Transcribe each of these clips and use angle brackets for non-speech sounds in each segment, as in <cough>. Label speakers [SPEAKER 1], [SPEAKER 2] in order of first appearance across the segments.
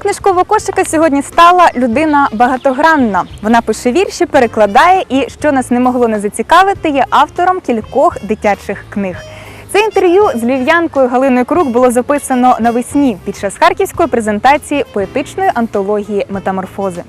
[SPEAKER 1] Героєм книжкового кошика сьогодні стала людина багатогранна. Вона пише вірші, перекладає і, що нас не могло не зацікавити, є автором кількох дитячих книг. Це інтерв'ю з львів'янкою Галиною Крук було записано навесні під час харківської презентації поетичної антології Метаморфози.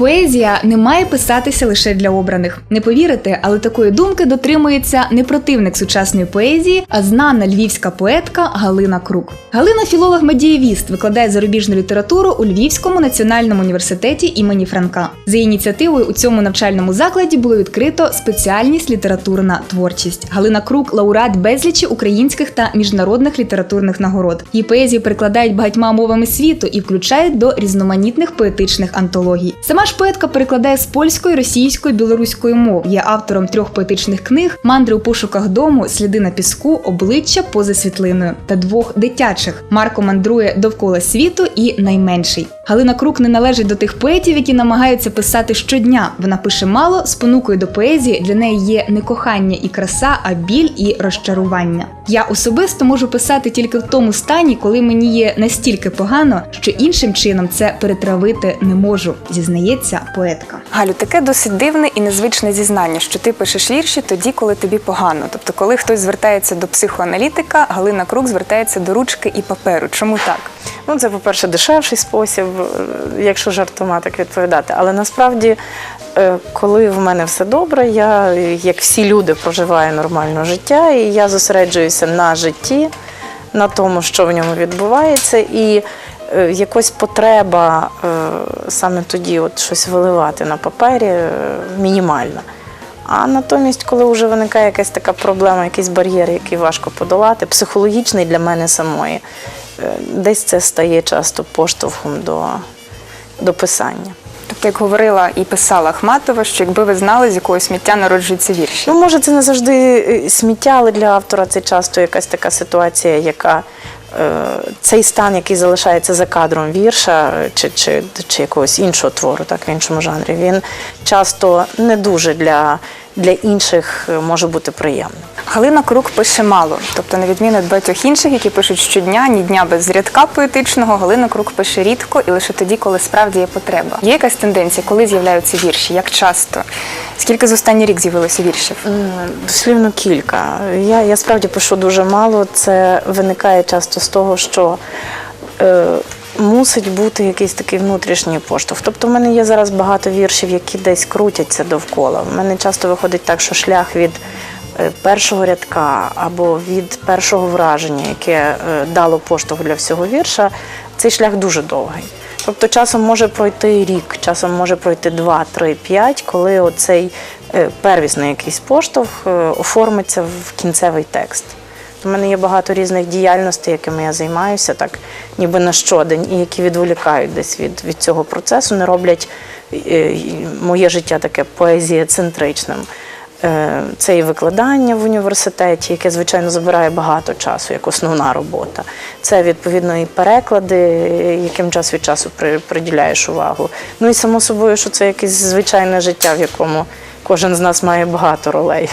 [SPEAKER 1] Поезія не має писатися лише для обраних. Не повірите, але такої думки дотримується не противник сучасної поезії, а знана львівська поетка Галина Крук. Галина філолог-медієвіст, викладає зарубіжну літературу у Львівському національному університеті імені Франка. За ініціативою у цьому навчальному закладі було відкрито спеціальність літературна творчість. Галина Крук лауреат безлічі українських та міжнародних літературних нагород. Її поезію перекладають багатьма мовами світу і включають до різноманітних поетичних антологій. Сама ж поетка перекладає з польської, російської, білоруської мов. Є автором трьох поетичних книг: Мандри у пошуках дому, Сліди на піску, обличчя поза світлиною та двох дитячих. Марко мандрує довкола світу і найменший. Галина Крук не належить до тих поетів, які намагаються писати щодня. Вона пише мало, спонукою до поезії для неї є не кохання і краса, а біль і розчарування. Я особисто можу писати тільки в тому стані, коли мені є настільки погано, що іншим чином це перетравити не можу, зізнається поетка. Галю, таке досить дивне і незвичне зізнання, що ти пишеш вірші тоді, коли тобі погано. Тобто, коли хтось звертається до психоаналітика, Галина Крук звертається до ручки і паперу. Чому так?
[SPEAKER 2] Ну, це, по-перше, дешевший спосіб, е, якщо жартома так відповідати. Але насправді, е, коли в мене все добре, я, як всі люди, проживаю нормальне життя, і я зосереджуюся на житті, на тому, що в ньому відбувається, і якась потреба е, саме тоді от щось виливати на папері е, мінімальна. А натомість, коли вже виникає якась така проблема, якийсь бар'єр, який важко подолати, психологічний для мене самої, е, десь це стає часто поштовхом до, до писання.
[SPEAKER 1] Тобто, як говорила і писала Ахматова, що якби ви знали, з якого сміття народжуються вірші.
[SPEAKER 2] Ну, може, це не завжди е, сміття, але для автора це часто якась така ситуація, яка е, цей стан, який залишається за кадром вірша е, чи, чи, чи якогось іншого твору, так, в іншому жанрі, він часто не дуже для, для інших е, може бути приємним.
[SPEAKER 1] Галина Крук пише мало, тобто, на відміну від багатьох інших, які пишуть щодня, ні дня без рядка поетичного, Галина Крук пише рідко і лише тоді, коли справді є потреба. Є якась тенденція, коли з'являються вірші, як часто? Скільки за останній рік з'явилося віршів?
[SPEAKER 2] М, Дослівно кілька. Я, я справді пишу дуже мало. Це виникає часто з того, що е, мусить бути якийсь такий внутрішній поштовх. Тобто, в мене є зараз багато віршів, які десь крутяться довкола. В мене часто виходить так, що шлях від е, першого рядка або від першого враження, яке е, дало поштовх для всього вірша, цей шлях дуже довгий. Тобто часом може пройти рік, часом може пройти два, три, п'ять, коли оцей е, первісний якийсь поштовх оформиться в кінцевий текст. У мене є багато різних діяльностей, якими я займаюся, так ніби на щодень, і які відволікають десь від, від цього процесу, не роблять е, моє життя таке поезієцентричним. Е, Це і викладання в університеті, яке, звичайно, забирає багато часу, як основна робота. Це відповідно і переклади, яким час від часу при- приділяєш увагу. Ну і само собою, що це якесь звичайне життя, в якому кожен з нас має багато ролей.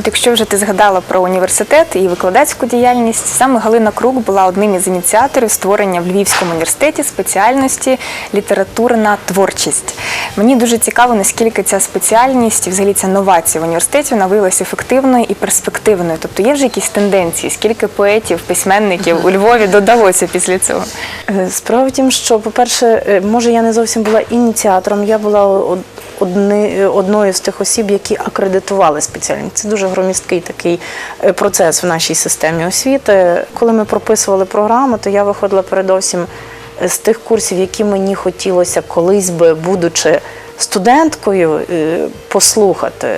[SPEAKER 1] От якщо вже ти згадала про університет і викладацьку діяльність, саме Галина Крук була одним із ініціаторів створення в Львівському університеті спеціальності літературна творчість. Мені дуже цікаво, наскільки ця спеціальність, взагалі ця новація в університеті, вона виявилася ефективною і перспективною. Тобто є вже якісь тенденції, скільки поетів, письменників у Львові додалося після цього?
[SPEAKER 2] Е, Справа в тім, що, по-перше, е, може, я не зовсім була ініціатором, я була одни, одною з тих осіб, які акредитували спеціальність. Це дуже громісткий такий е, процес в нашій системі освіти. Коли ми прописували програму, то я виходила передовсім е, з тих курсів, які мені хотілося колись би, будучи студенткою, е, послухати.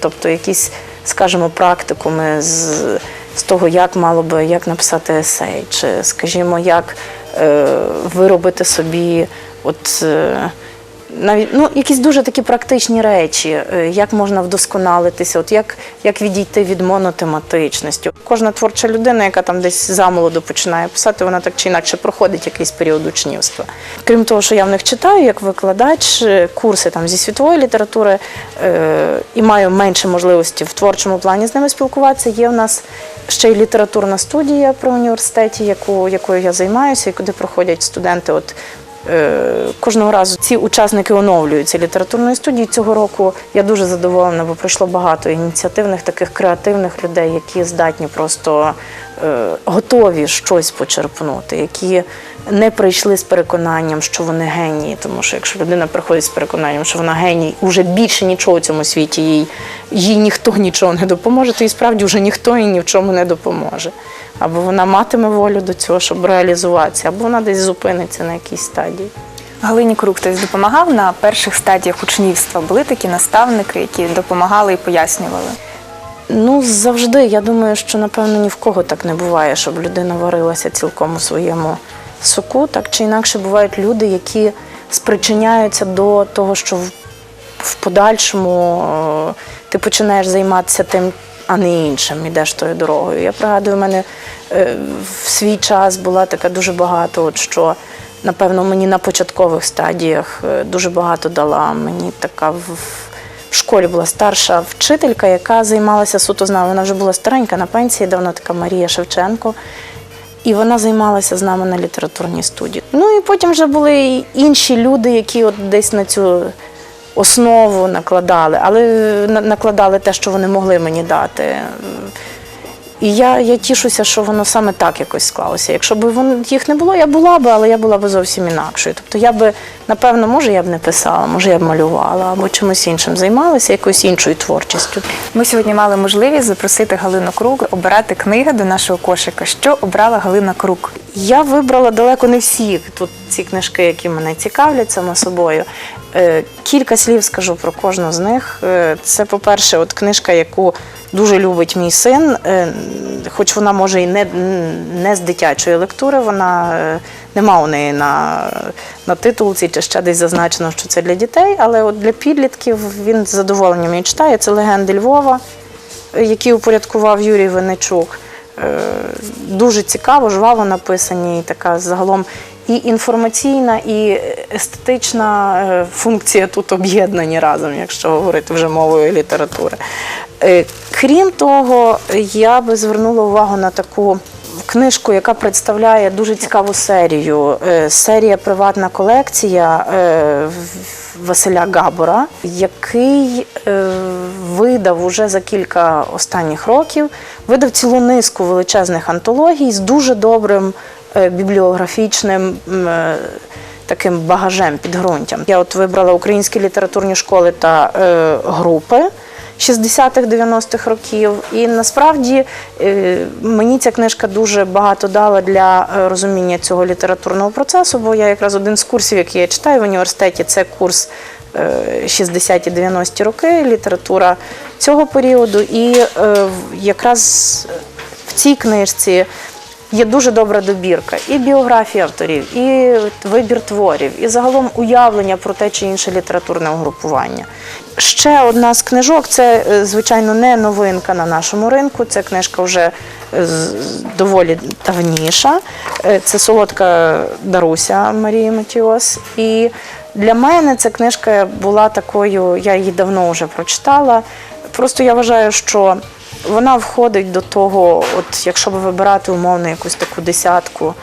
[SPEAKER 2] Тобто якісь, скажімо, практикуми з, з того, як мало би як написати есей, чи, скажімо, як е, виробити собі от. Е, навіть ну, якісь дуже такі практичні речі, е, як можна вдосконалитися, от як, як відійти від монотематичності. Кожна творча людина, яка там десь замолоду починає писати, вона так чи інакше проходить якийсь період учнівства. Крім того, що я в них читаю як викладач, е, курси там зі світової літератури е, і маю менше можливості в творчому плані з ними спілкуватися. Є в нас ще й літературна студія при університеті, яку, якою я займаюся, і куди проходять студенти. От Кожного разу ці учасники оновлюються літературної студії. Цього року я дуже задоволена, бо пройшло багато ініціативних, таких креативних людей, які здатні просто е, готові щось почерпнути, які не прийшли з переконанням, що вони генії. Тому що якщо людина приходить з переконанням, що вона геній, уже більше нічого в цьому світі їй, їй ніхто нічого не допоможе, то і справді вже ніхто їй ні в чому не допоможе. Або вона матиме волю до цього, щоб реалізуватися, або вона десь зупиниться на якійсь стадії.
[SPEAKER 1] Галині Крук хтось допомагав на перших стадіях учнівства. Були такі наставники, які допомагали і пояснювали.
[SPEAKER 2] Ну, завжди. Я думаю, що напевно ні в кого так не буває, щоб людина варилася цілком у своєму соку. Так чи інакше бувають люди, які спричиняються до того, що в, в подальшому е, ти починаєш займатися тим, а не іншим, ідеш тою дорогою. Я пригадую, у мене е, в свій час була така дуже багато, от що. Напевно, мені на початкових стадіях е, дуже багато дала. Мені така в, школі була старша вчителька, яка займалася суто з нами. Вона вже була старенька на пенсії, давно така Марія Шевченко. І вона займалася з нами на літературній студії. Ну і потім вже були і інші люди, які от десь на цю основу накладали, але накладали те, що вони могли мені дати. І я, я тішуся, що воно саме так якось склалося. Якщо б вон- їх не було, я була б, але я була б зовсім інакшою. Тобто я би, напевно, може, я б не писала, може, я б малювала або чимось іншим займалася, якоюсь іншою творчістю.
[SPEAKER 1] Ми сьогодні мали можливість запросити Галину Крук обирати книги до нашого кошика. Що обрала Галина Крук?
[SPEAKER 2] Я вибрала далеко не всі тут ці книжки, які мене цікавлять саме собою. Е, Кілька слів скажу про кожну з них. Е, Це, по-перше, от книжка, яку дуже любить мій син, Е, хоч вона може і не, не з дитячої лектури, вона нема у неї на, на титулці чи ще десь зазначено, що це для дітей, але от для підлітків він з задоволенням її читає. Це легенди Львова, які упорядкував Юрій Винничук. Е, Дуже цікаво, жваво написані, і така загалом і інформаційна, і естетична е, функція тут об'єднані разом, якщо говорити вже мовою літератури. Е, Крім того, я би звернула увагу на таку книжку, яка представляє дуже цікаву серію. Серія Приватна колекція Василя Габора, який е, видав уже за кілька останніх років, видав цілу низку величезних антологій з дуже добрим е, бібліографічним. е, Таким багажем, підґрунтям. Я от вибрала українські літературні школи та групи 60-х-90-х років. І насправді е, мені ця книжка дуже багато дала для е, розуміння цього літературного процесу, бо я якраз один з курсів, який я читаю в університеті, це курс е, 60-ті 90-ті роки, література цього періоду. І е, якраз в цій книжці. Є дуже добра добірка і біографії авторів, і вибір творів, і загалом уявлення про те чи інше літературне угрупування. Ще одна з книжок це, е, звичайно, не новинка на нашому ринку. Це книжка вже е, доволі давніша. Е, Це солодка Даруся Марії Матіос. І для мене ця книжка була такою, я її давно вже прочитала. Просто я вважаю, що вона входить до того, от якщо би вибирати умовно якусь таку десятку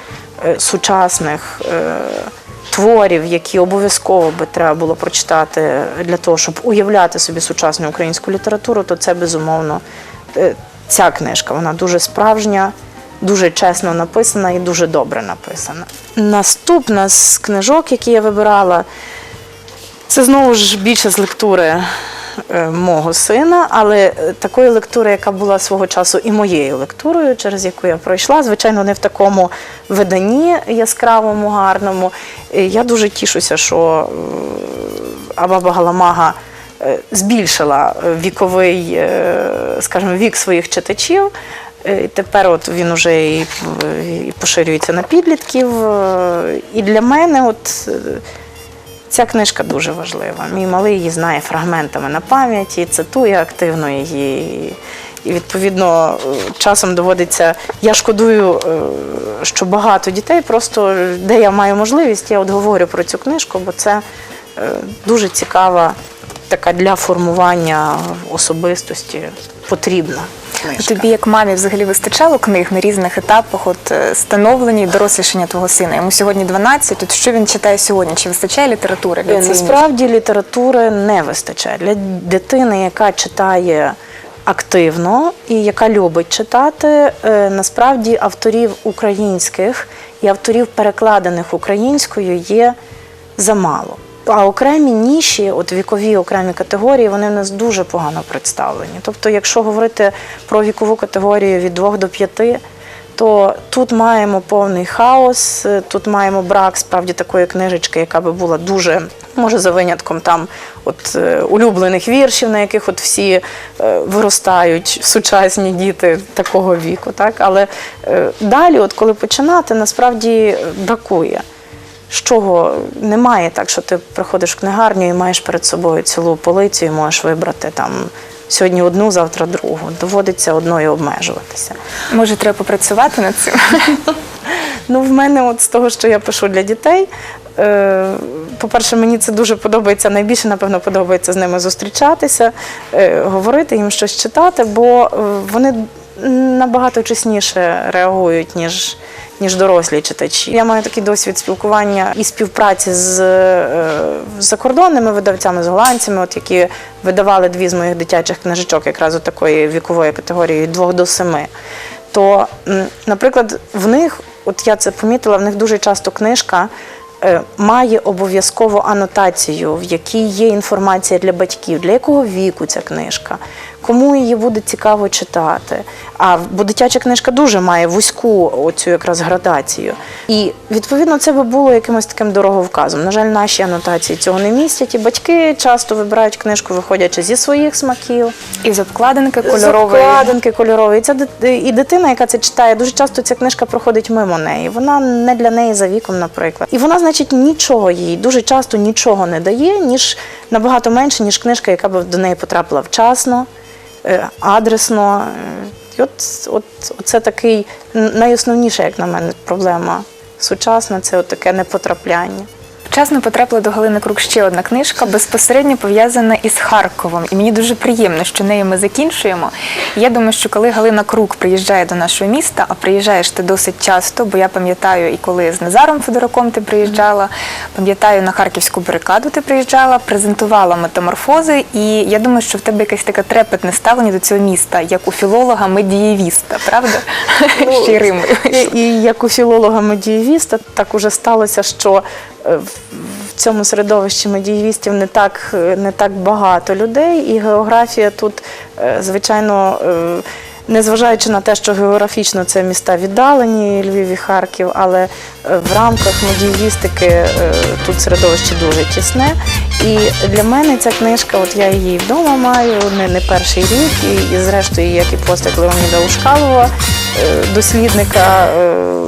[SPEAKER 2] е, сучасних е, творів, які обов'язково би треба було прочитати для того, щоб уявляти собі сучасну українську літературу, то це безумовно е, ця книжка. Вона дуже справжня, дуже чесно написана і дуже добре написана. Наступна з книжок, які я вибирала, це знову ж більше з лектури мого сина, але е, такої лектури, яка була свого часу і моєю лектурою, через яку я пройшла, звичайно, не в такому виданні яскравому, гарному. Е, Я дуже тішуся, що е, Абаба Галамага е, збільшила е, віковий, е, скажімо, вік своїх читачів. Е, і Тепер от він уже і, поширюється на підлітків. Е, І для мене, от е, ця книжка дуже важлива. Мій малий її знає фрагментами на пам'яті, цитує активно її. І відповідно е, часом доводиться. Я шкодую, е, що багато дітей просто де я маю можливість, я от говорю про цю книжку, бо це е, дуже цікава така для формування особистості потрібна книжка.
[SPEAKER 1] Тобі, як мамі, взагалі вистачало книг на різних етапах, от е, становлення і дорослішання твого сина. Йому сьогодні 12, От що він читає сьогодні? Чи вистачає літератури для
[SPEAKER 2] Е,
[SPEAKER 1] цієї
[SPEAKER 2] Насправді літератури не вистачає для дитини, яка читає активно і яка любить читати. е, Насправді авторів українських і авторів перекладених українською є замало. А окремі ніші, от вікові окремі категорії, вони в нас дуже погано представлені. Тобто, якщо говорити про вікову категорію від 2 до 5, то тут маємо повний хаос, тут маємо брак справді такої книжечки, яка би була дуже, може, за винятком там от е, улюблених віршів, на яких от всі е, виростають сучасні діти такого віку. Так? Але е, далі, от коли починати, насправді бракує. З чого немає так, що ти приходиш в книгарню і маєш перед собою цілу полицю і можеш вибрати там сьогодні одну, завтра другу. Доводиться одною обмежуватися.
[SPEAKER 1] Може, треба попрацювати над цим? <laughs>
[SPEAKER 2] Ну, в мене, от з того, що я пишу для дітей, е, по-перше, мені це дуже подобається. Найбільше, напевно, подобається з ними зустрічатися, е, говорити їм щось читати, бо е, вони набагато чесніше реагують, ніж. Ніж дорослі читачі. Я маю такий досвід спілкування і співпраці з е, закордонними видавцями, з голландцями, от які видавали дві з моїх дитячих книжечок, якраз от такої вікової категорії 2 до 7 то, наприклад, в них, от я це помітила, в них дуже часто книжка має обов'язково анотацію, в якій є інформація для батьків, для якого віку ця книжка, кому її буде цікаво читати. А бо дитяча книжка дуже має вузьку оцю якраз градацію. І відповідно це би було якимось таким дороговказом. На жаль, наші анотації цього не містять. І батьки часто вибирають книжку, виходячи зі своїх смаків.
[SPEAKER 1] Із обкладинки
[SPEAKER 2] З обкладинки кольорової. Ця і дитина, яка це читає, дуже часто ця книжка проходить мимо неї. Вона не для неї за віком, наприклад. І вона, значить, нічого їй дуже часто нічого не дає, ніж набагато менше, ніж книжка, яка б до неї потрапила вчасно, е, адресно. Е, І от, от це такий найосновніша, як на мене, проблема сучасна це от таке непотрапляння.
[SPEAKER 1] Вчасно потрапила до Галини Крук ще одна книжка, безпосередньо пов'язана із Харковом. І мені дуже приємно, що нею ми закінчуємо. Я думаю, що коли Галина Крук приїжджає до нашого міста, а приїжджаєш ти досить часто, бо я пам'ятаю, і коли з Назаром Федораком ти приїжджала, пам'ятаю, на харківську барикаду ти приїжджала, презентувала метаморфози. І я думаю, що в тебе якесь таке трепетне ставлення до цього міста, як у філолога медієвіста, правда? Ще.
[SPEAKER 2] І, і як у філолога медієвіста, так уже сталося, що е, в- в цьому середовищі медієвістів не так, не так багато людей, і географія тут, е, звичайно, е, незважаючи на те, що географічно це міста віддалені, Львів і Харків, але е, в рамках медієвістики е, тут середовище дуже тісне. І для мене ця книжка, от я її вдома маю, не, не перший рік, і, і зрештою, як і постать Леоніда Ушкалова, дослідника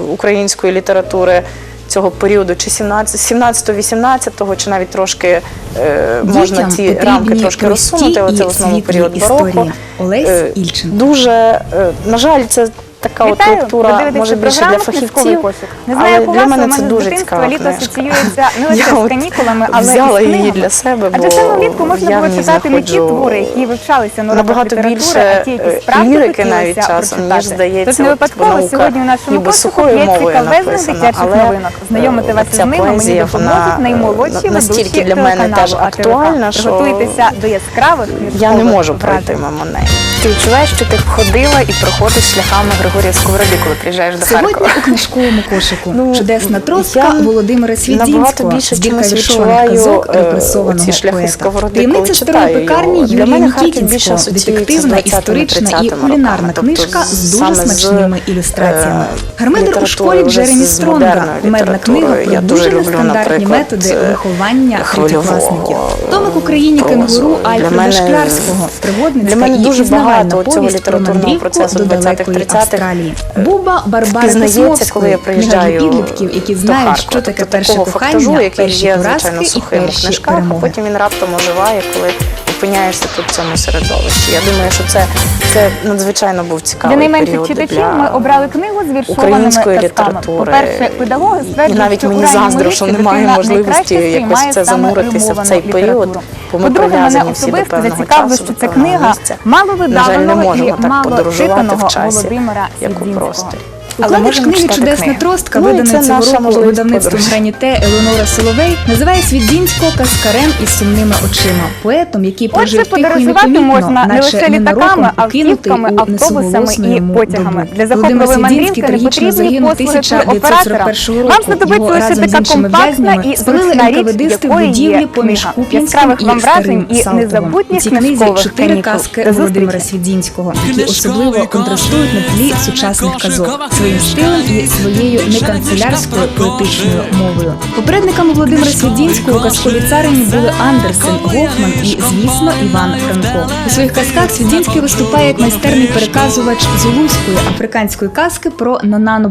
[SPEAKER 2] української літератури цього періоду, чи 17-18, чи навіть трошки е, можна
[SPEAKER 3] Дітям
[SPEAKER 2] ці рамки трошки розсунути,
[SPEAKER 3] Оце
[SPEAKER 2] в основному період бароко.
[SPEAKER 3] Олесь
[SPEAKER 2] Е,
[SPEAKER 3] Ільченко.
[SPEAKER 2] Дуже, е, на жаль, це така от лектура, може більше для
[SPEAKER 1] програму «Книжковий
[SPEAKER 2] фахівців.
[SPEAKER 1] Не знаю,
[SPEAKER 2] але для мене це дуже цікава
[SPEAKER 1] літо асоціюється не лише з канікулами, але
[SPEAKER 2] взяла її для себе,
[SPEAKER 1] Адже саме влітку можна було читати не ті твори, які вивчалися на
[SPEAKER 2] набагато більше,
[SPEAKER 1] а ті, які
[SPEAKER 2] е, лірики навіть часом, ніж здається,
[SPEAKER 1] Тож не випадково сьогодні в нашому пошуку
[SPEAKER 2] мовою
[SPEAKER 1] цікавезних дитячих
[SPEAKER 2] але,
[SPEAKER 1] новинок. Знайомити вас з ними мені допоможуть наймолодші
[SPEAKER 2] настільки для мене теж актуальна, що
[SPEAKER 1] Приготуйтеся до яскравих
[SPEAKER 2] Я не можу пройти мимо неї.
[SPEAKER 1] Ти відчуваєш, що ти ходила і проходиш шляхами Григорія Сковороди, коли приїжджаєш до
[SPEAKER 3] Сьогодні
[SPEAKER 1] Харкова.
[SPEAKER 3] у книжковому кошику
[SPEAKER 2] Ну,
[SPEAKER 3] чудесна троска
[SPEAKER 2] я
[SPEAKER 3] Володимира
[SPEAKER 2] Набагато більше
[SPEAKER 3] збірка віршованих
[SPEAKER 2] відчуваю
[SPEAKER 3] казок
[SPEAKER 2] е,
[SPEAKER 3] репресованого
[SPEAKER 2] ці шляхи
[SPEAKER 3] поета.
[SPEAKER 2] сковороди,
[SPEAKER 3] Таємниця
[SPEAKER 2] коли
[SPEAKER 3] старої
[SPEAKER 2] читаю
[SPEAKER 3] пекарні Юрія Нікітінського, детективна, історична і кулінарна
[SPEAKER 2] тобто
[SPEAKER 3] книжка з дуже смачними ілюстраціями.
[SPEAKER 2] е,
[SPEAKER 3] Гармидер у школі Джеремі Стронга, кумедна книга про дуже нестандартні методи
[SPEAKER 2] е,
[SPEAKER 3] виховання третьокласників. Томик Україні кенгуру Альфреда Шклярського, пригодницька і пізнавальна повість про мандрівку до
[SPEAKER 2] 20-х,
[SPEAKER 3] далекої
[SPEAKER 2] 30-х
[SPEAKER 3] Австралії. Буба Барбара Космовської,
[SPEAKER 2] коли я приїжджаю
[SPEAKER 3] підлітків, які знають,
[SPEAKER 2] Харкова.
[SPEAKER 3] що таке
[SPEAKER 2] Тобто
[SPEAKER 3] перше кохання,
[SPEAKER 2] фактажу,
[SPEAKER 3] перші поразки і перші
[SPEAKER 2] книжках, а потім він раптом оживає, коли опиняєшся тут в цьому середовищі. Я думаю, що це, це надзвичайно був
[SPEAKER 1] Для
[SPEAKER 2] цікавий
[SPEAKER 1] найменших
[SPEAKER 2] період
[SPEAKER 1] читачів ми обрали книгу з віршованими
[SPEAKER 2] української
[SPEAKER 1] казками.
[SPEAKER 2] літератури.
[SPEAKER 1] По-перше, педагоги стверджують,
[SPEAKER 2] навіть
[SPEAKER 1] що
[SPEAKER 2] мені заздро, що немає можливості якось
[SPEAKER 1] сприймає
[SPEAKER 2] це
[SPEAKER 1] саме
[SPEAKER 2] зануритися в цей
[SPEAKER 1] римовану
[SPEAKER 2] період,
[SPEAKER 1] літературу.
[SPEAKER 2] бо ми
[SPEAKER 1] По-друге, мене
[SPEAKER 2] прив'язані всі до
[SPEAKER 1] особисто
[SPEAKER 2] певного
[SPEAKER 1] зацікавило,
[SPEAKER 2] часу,
[SPEAKER 1] що
[SPEAKER 2] до певного
[SPEAKER 1] книга
[SPEAKER 2] місця.
[SPEAKER 1] мало
[SPEAKER 2] На жаль, не
[SPEAKER 1] видаваного
[SPEAKER 2] можемо
[SPEAKER 1] і
[SPEAKER 2] так
[SPEAKER 1] мало
[SPEAKER 2] подорожувати
[SPEAKER 1] читаного
[SPEAKER 2] в часі,
[SPEAKER 1] Володимира
[SPEAKER 2] як у
[SPEAKER 1] Сідзінського.
[SPEAKER 2] просторі.
[SPEAKER 3] Укладач книги Чудесна
[SPEAKER 2] книги.
[SPEAKER 3] тростка,
[SPEAKER 2] Ну,
[SPEAKER 3] видана цього року видавництвом. Граніте Елеонора Соловей, називає Свідзінського каскарем із сумними очима, поетом, який прожив тихо і непомітно,
[SPEAKER 1] можна не
[SPEAKER 3] наче
[SPEAKER 1] лише
[SPEAKER 3] ненароком
[SPEAKER 1] літаками,
[SPEAKER 3] покинутий у
[SPEAKER 1] автобусами і потягами.
[SPEAKER 3] добу.
[SPEAKER 1] Для
[SPEAKER 3] Володимир
[SPEAKER 1] мандрівки
[SPEAKER 3] трагічно загинув 1941 року.
[SPEAKER 1] Вам знадобиться
[SPEAKER 3] Його
[SPEAKER 1] лише
[SPEAKER 3] разом з
[SPEAKER 1] така
[SPEAKER 3] іншими
[SPEAKER 1] компактна
[SPEAKER 3] в'язнями
[SPEAKER 1] і
[SPEAKER 3] спалили
[SPEAKER 1] зручна річ,
[SPEAKER 3] НКВДисти в будівлі
[SPEAKER 1] є
[SPEAKER 3] поміж
[SPEAKER 1] книга.
[SPEAKER 3] Куп'янським
[SPEAKER 1] Яскравих
[SPEAKER 3] і
[SPEAKER 1] вам вражень
[SPEAKER 3] Старим
[SPEAKER 1] незабутніх
[SPEAKER 3] У цій книзі чотири казки Володимира. Свідзінського, які особливо контрастують на тлі сучасних казок своїм стилем і своєю неканцелярською поетичною мовою. Попередниками Володимира Свідінського у казковій царині були Андерсен, Гофман і, звісно, Іван Франко. У своїх казках Свідінський виступає як майстерний переказувач зулузької африканської казки про Нанану.